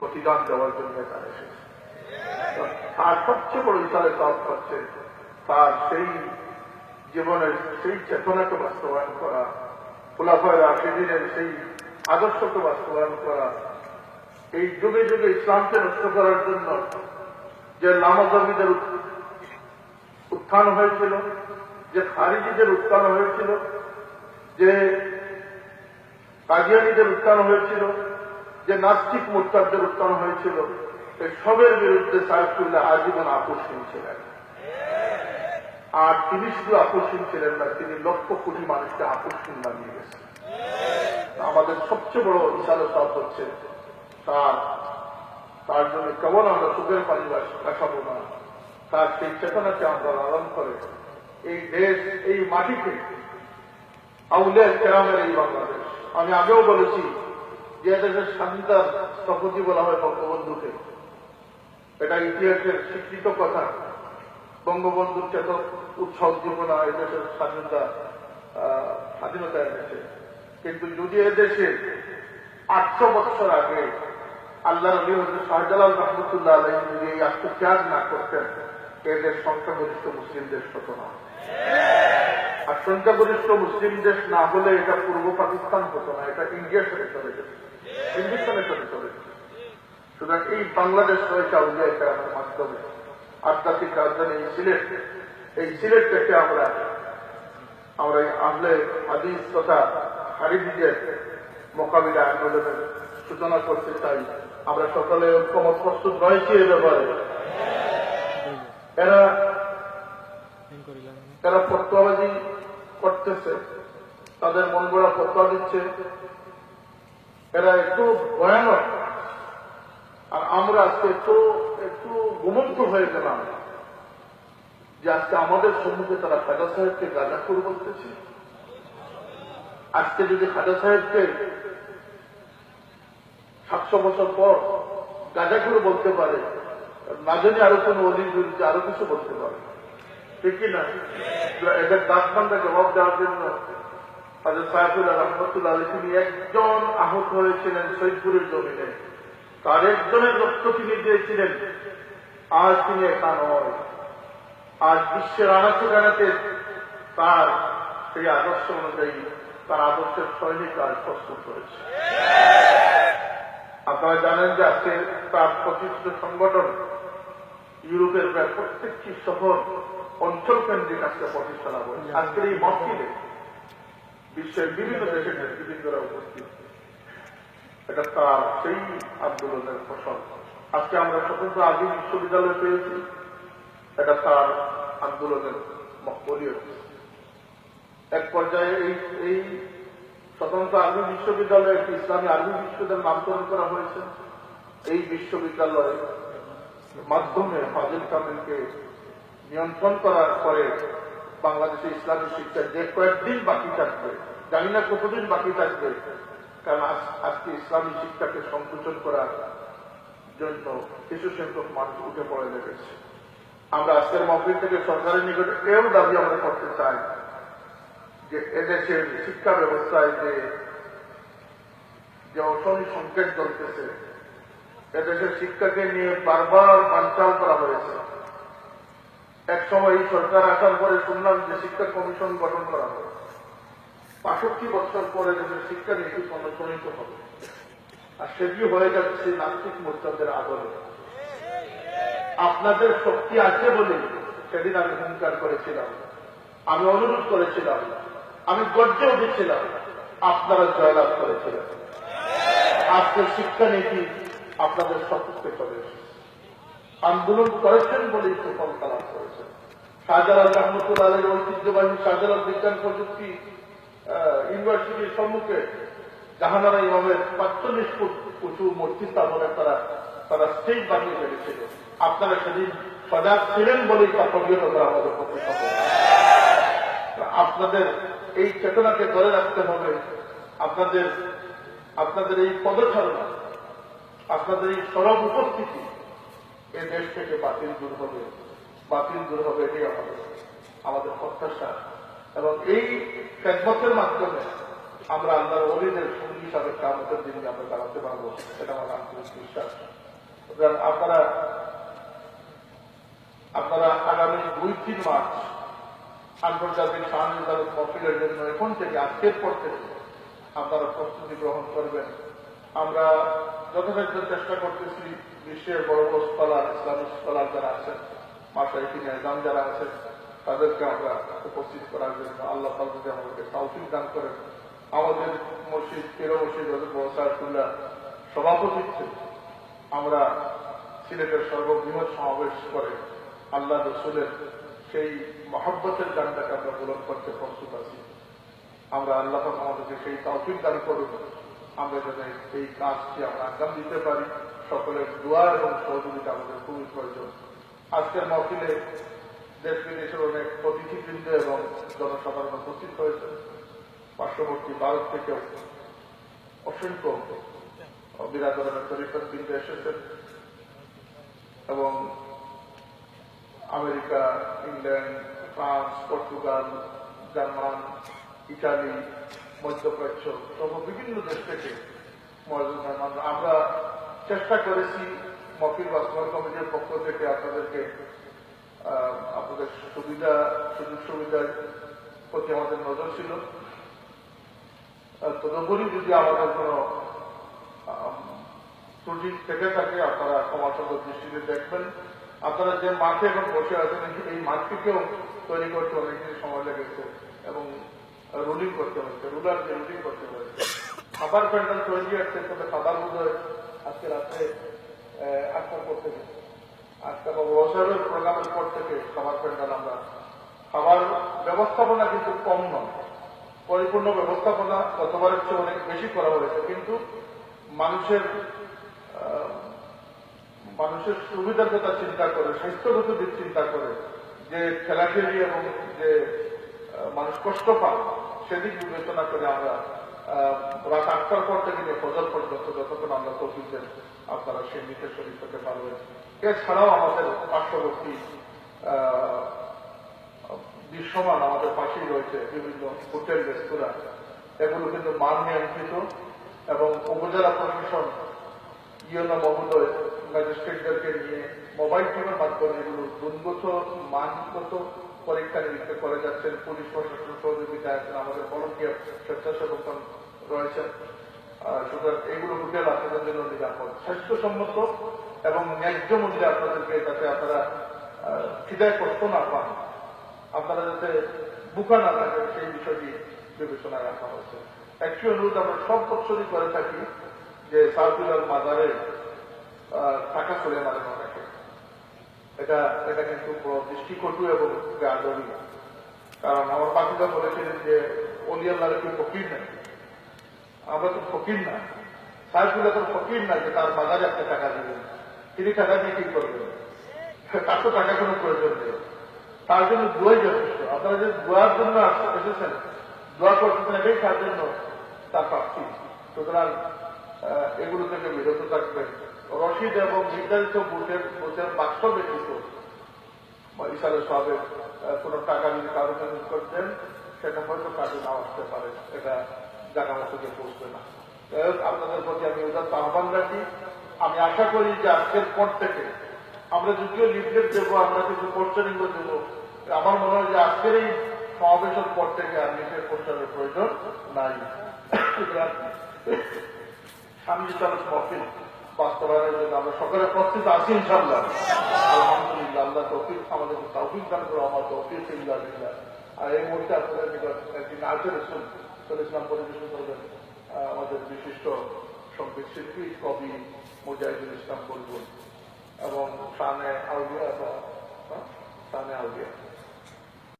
প্রতিদান দেওয়ার জন্য তার এসেছে। তার সবচেয়ে বড় ইশারে কাজ হচ্ছে তার সেই জীবনের সেই চেতনাকে বাস্তবায়ন করা, খোলাফায় রাশিদিনের সেই আদর্শকে বাস্তবায়ন করা, এই যুগে যুগে ইসলামকে নষ্ট করার জন্য যে লামাজমিদের উত্থান হয়েছিল, যে খারিজিদের উত্থান হয়েছিল, যে কাজিয়ানিদের উত্থান হয়েছিল যে নাস্তিক মোর্চাদের উত্থান হয়েছিল সবের বিরুদ্ধে সাইফুল্লাহ আজীবন আকর্ষণ ছিলেন। আর তিনি শুধু আকর্ষণ ছিলেন না, তিনি লক্ষ কোটি মানুষকে আকর্ষণ বানিয়ে গেছেন। আমাদের সবচেয়ে বড় ইশারা সব হচ্ছে তার তার জন্য কেবল আমরা সুখের পানি দেখাবো না। তার সেই চেতনাকে আমরা লালন করে এই দেশ, এই মাটিকে আউলে কেরামের এই বাংলাদেশ। আমি আগেও বলেছি যে দেশের স্বাধীনতার স্থপতি বলা হয় বঙ্গবন্ধুকে। এটা ইতিহাসের স্বীকৃত কথা। বঙ্গবন্ধুর চেতন উৎসাহ উদ্দীপনা এই দেশের স্বাধীনতা স্বাধীনতা এনেছে। কিন্তু যদি এদেশে আটশো বছর আগে আল্লাহ রবি হজরত শাহজালাল রহমতুল্লাহ আলহী যদি এই আত্মত্যাগ না করতেন এদের সংখ্যাগরিষ্ঠ মুসলিম দেশ হতো না। আর সংখ্যাগরিষ্ঠ মুসলিম দেশ না হলে এটা পূর্ব পাকিস্তান হতো না, এটা ইন্ডিয়ার সাথে চলে যেত হিন্দুস্তানের সাথে চলে। সুতরাং এই বাংলাদেশ রয়েছে আউলিয়া কেরামের মাধ্যমে। আধ্যাত্মিক রাজধানী সিলেট। এই সিলেট থেকে আমরা আমরা এই আহলে হাদিস তথা হারিদিদের মোকাবিলা আন্দোলনের সূচনা করতে চাই। আমরা সকলে ঐক্যমত প্রস্তুত রয়েছি এ ব্যাপারে। এরা এরা ফতোয়াবাজি করতেছে। তাদের মন গড়া ফতোয়া দিচ্ছে। এরা একটু ভয়ানক। আর আমরা আজকে একটু একটু ঘুমন্ত হয়ে গেলাম যে আজকে আমাদের সম্মুখে তারা খাজা সাহেবকে গাজাখুর বলতেছে। আজকে যদি খাজা সাহেবকে সাতশো বছর পর গাজাখুর বলতে পারে, না জানি আরও কোন অলির বিরুদ্ধে আরও কিছু বলতে পারে। ঠিক কি না? এদের দাসমানটা জবাব দেওয়ার জন্য একজন আহত হয়েছিলেন সৈদপুরের জমিনে। তার একজনের রক্ত তিনি দিয়েছিলেন। আজ তিনি একা নয় আজ বিশ্বের আনাচে গানাতে তার সেই আদর্শ অনুযায়ী তার আদর্শের সৈনিক আজ প্রস্তুত করেছে আপনারা জানেন যে আজকে তার প্রতিষ্ঠিত সংগঠন ইউরোপের প্রায় প্রত্যেকটি শহর অঞ্চল কেন্দ্রিক আজকে প্রতিষ্ঠা লাভ আজকের এই মসজিদে বিশ্বের বিভিন্ন দেশের নেতৃবৃন্দরা উপস্থিত। এটা তার সেই আন্দোলনের ফসল। আজকে আমরা স্বতন্ত্র আদি বিশ্ববিদ্যালয় পেয়েছি। এটা তার আন্দোলনের মকবলীয় এক পর্যায়ে এই এই স্বতন্ত্র আরবি বিশ্ববিদ্যালয়ে একটি ইসলামী আরবি বিশ্ববিদ্যালয় নামকরণ করা হয়েছে। এই বিশ্ববিদ্যালয়ের মাধ্যমে ফাজিল কামিলকে নিয়ন্ত্রণ করার পরে বাংলাদেশে ইসলামী শিক্ষা যে কয়েকদিন বাকি থাকবে, জানি না কতদিন বাকি থাকবে, কারণ আজকে ইসলামী শিক্ষাকে সংকুচন করার জন্য কিছু সংখ্যক মানুষ উঠে পড়ে লেগেছে আমরা আজকের মহফিল থেকে সরকারের নিকটে এও দাবি আমরা করতে চাই যে এদেশের শিক্ষা ব্যবস্থায় যে যে অশনি সংকেত চলতেছে এদেশের শিক্ষাকে নিয়ে বারবার বানচাল করা হয়েছে। সময় এই সরকার আসার পরে শুনলাম যে শিক্ষা কমিশন গঠন করা হবে। বাষট্টি বছর পরে দেশের শিক্ষা নীতি অনুপ্রাণিত হবে। আর সেটি হয়ে যাচ্ছে নাস্তিক মোর্চাদের আদরে আপনাদের শক্তি আছে বলে সেদিন আমি হুঙ্কার করেছিলাম। আমি অনুরোধ করেছিলাম। আমি গর্জে উঠেছিলাম, আপনারা জয়লাভ করেছিলেন। আজকের শিক্ষানীতি আপনাদের সপক্ষে চলে এসেছে আন্দোলন করেছেন বলেই সফলতা লাভ করেছেন। শাহজালাল রহমতুল্লাহ আলের ঐতিহ্যবাহী শাহজালাল বিজ্ঞান প্রযুক্তি ইউনিভার্সিটির সম্মুখে জাহানারা ইমামের পাঁচচল্লিশ ফুট উঁচু মূর্তি স্থাপনে তারা তারা স্টেজ বানিয়ে ফেলেছিল। আপনারা সেদিন সজাগ ছিলেন বলেই তা প্রবিত আমাদের পক্ষে আপনাদের এই চেতনাকে ধরে রাখতে হবে। আপনাদের আপনাদের এই পদচারণা, আপনাদের এই সরব উপস্থিতি এ দেশ থেকে বাতিল দূর হবে। বাতিল দূর হবে, এটাই আমাদের আমাদের প্রত্যাশা। এবং এই খেদমতের মাধ্যমে আমরা আল্লাহর অলিদের সঙ্গী হিসাবে কামতের দিনে আমরা দাঁড়াতে পারব এটা আমার আন্তরিক বিশ্বাস। আপনারা আপনারা আগামী দুই, তিন মার্চ আন্তর্জাতিক আদালত মফিলের জন্য এখন থেকে আজকের পর থেকে আপনারা প্রস্তুতি গ্রহণ করবেন। আমরা যথাযথ চেষ্টা করতেছি বিশ্বের বড় বড় স্কলার ইসলামিক স্কলার যারা আছেন মাসাই নিজাম যারা আছেন, তাদেরকে আমরা উপস্থিত করার জন্য আল্লাহ তালা যদি আমাদেরকে তৌফিক দান করেন। আমাদের মসজিদ, কেরো মসজিদ হজরত বসারতুল্লাহ সভাপতিত্বে আমরা সিলেটের সর্ববৃহৎ সমাবেশ করে আল্লাহ রসুলের সেই মহব্বতের গানটাকে আমরা পূরণ করতে প্রস্তুত আছি। আমরা আল্লাহ আমাদেরকে সেই তৌফিক দান করুন। আমরা যাতে এই কাজটি আমরা আগাম দিতে পারি। সকলের দোয়া এবং সহযোগিতা আমাদের খুবই প্রয়োজন। আজকের মহফিলে দেশ বিদেশের অনেক অতিথিবৃন্দ এবং জনসাধারণ উপস্থিত হয়েছেন পার্শ্ববর্তী ভারত থেকেও অসংখ্য বিরাদরণের তরিফত বৃন্দ এসেছেন এবং America, England, France, Portugal, German, Italy, মধ্যপ্রাচ্য সহ বিভিন্ন দেশ থেকে মহাজন আমরা চেষ্টা করেছি মফিল বাস্তবায়ন কমিটির পক্ষ থেকে আপনাদেরকে আপনাদের সুবিধা, সুযোগ সুবিধার প্রতি আমাদের নজর ছিল। তদুপরি যদি আমাদের কোনো ত্রুটি থেকে থাকে, আপনারা ক্ষমাসঙ্গ দৃষ্টিতে দেখবেন। আপনারা যে মাঠে এখন বসে আছেন, এই মাঠটিকেও তৈরি করতে অনেকদিন সময় লেগেছে এবং রুলিং করতে হয়েছে রুলার যে রুলিং করতে হয়েছে। খাবার প্যান্ডেল তৈরি আছে, তবে খাবার বোধ হয় আজকে রাত্রে আহ, আটটার পর থেকে আজকে বছরের প্রোগ্রামের পর থেকে খাবার প্যান্ডেল আমরা খাবার ব্যবস্থাপনা কিন্তু কম নয়। পরিপূর্ণ ব্যবস্থাপনা গতবারের চেয়ে অনেক বেশি করা হয়েছে। কিন্তু মানুষের মানুষের সুবিধার কথা চিন্তা করে, স্বাস্থ্যগত দিক চিন্তা করে, যে খেলাখেলি এবং যে মানুষ কষ্ট পান সেদিক বিবেচনা করে আমরা রাত আটটার পর থেকে নিয়ে ফজর পর্যন্ত যতক্ষণ আমরা তফিক দেন আপনারা সেই নিতে শরীর করতে পারবেন এছাড়াও আমাদের পার্শ্ববর্তী দৃশ্যমান আমাদের পাশেই রয়েছে বিভিন্ন হোটেল, রেস্তোরাঁ। এগুলো কিন্তু মান নিয়ন্ত্রিত এবং উপজেলা প্রশাসন ইয়নো মহোদয়, ম্যাজিস্ট্রেটদেরকে নিয়ে মোবাইল ফোনের মাধ্যমে এগুলো গুণগত মানগত পরীক্ষা করে যাচ্ছেন পুলিশ প্রশাসন সহযোগিতা আছেন, আমাদের ভলন্টিয়ার স্বেচ্ছাসেবক রয়েছেন। সুতরাং এগুলো হোটেল আপনাদের জন্য নিরাপদ। স্বাস্থ্যসম্মত এবং ন্যায্য মূল্যে আপনাদেরকে যাতে আপনারা খিদায় কষ্ট না পান, আপনারা যাতে বুকা না থাকেন সেই বিষয়টি বিবেচনায় রাখা হয়েছে। একটি অনুরোধ, আমরা সব বছরই করে থাকি যে সাউথুলার মাজারে টাকা মারে না রাখে এটা এটা কিন্তু দৃষ্টিকটু এবং বেআদবি কারণ আমার বাকিরা বলেছিলেন যে অলিয়াল্লাহ কি ফকির নাই। আমরা তো ফকির না। সাইফুল্লাহ তো ফকির না যে তার বাজারে একটা টাকা দিবেন তিনি টাকা দিয়ে কি করবেন তার তো টাকা কোনো প্রয়োজন নেই। তার জন্য দোয়াই যথেষ্ট। আপনারা যে দোয়ার জন্য এসেছেন, দোয়া করতেছেন এটাই তার জন্য তার প্রাপ্তি সুতরাং এগুলো থেকে বিরত থাকবেন। রশিদ এবং নির্ধারিত বুথের বুথের বাক্স ব্যতীত ইসালে সাহেব কোন টাকা যদি কারও জন্য করতেন সেটা হয়তো কাজে নাও আসতে পারে। এটা জায়গা মতো গিয়ে পৌঁছবে না। আপনাদের প্রতি আমি উদাত্ত আহ্বান রাখি। আমি আশা করি যে আজকের পর থেকে আমরা যদিও লিফলেট দেবো, আমরা কিছু পোস্টারিং দেবো আমার মনে হয় যে আজকের এই সমাবেশের পর থেকে আর লিফলেট পোস্টারের প্রয়োজন নাই। চালক মফিল বাস্তবায়নের জন্য আমরা সকলে প্রস্তুত আছি ইনশাল্লাহ আলহামদুলিল্লাহ, আল্লাহ তফিক, আমাদের তফিক দান করে আমার তফিক ইল্লাহ আর এই মুহূর্তে আপনাদের নিকট একটি নাচের শুন ইসলাম পরিবেশন করবেন আমাদের বিশিষ্ট সংগীত শিল্পী কবি মুজাহিদুল ইসলাম বলবুল এবং সানে আউলিয়া বা হ্যাঁ? সানে আউলিয়া।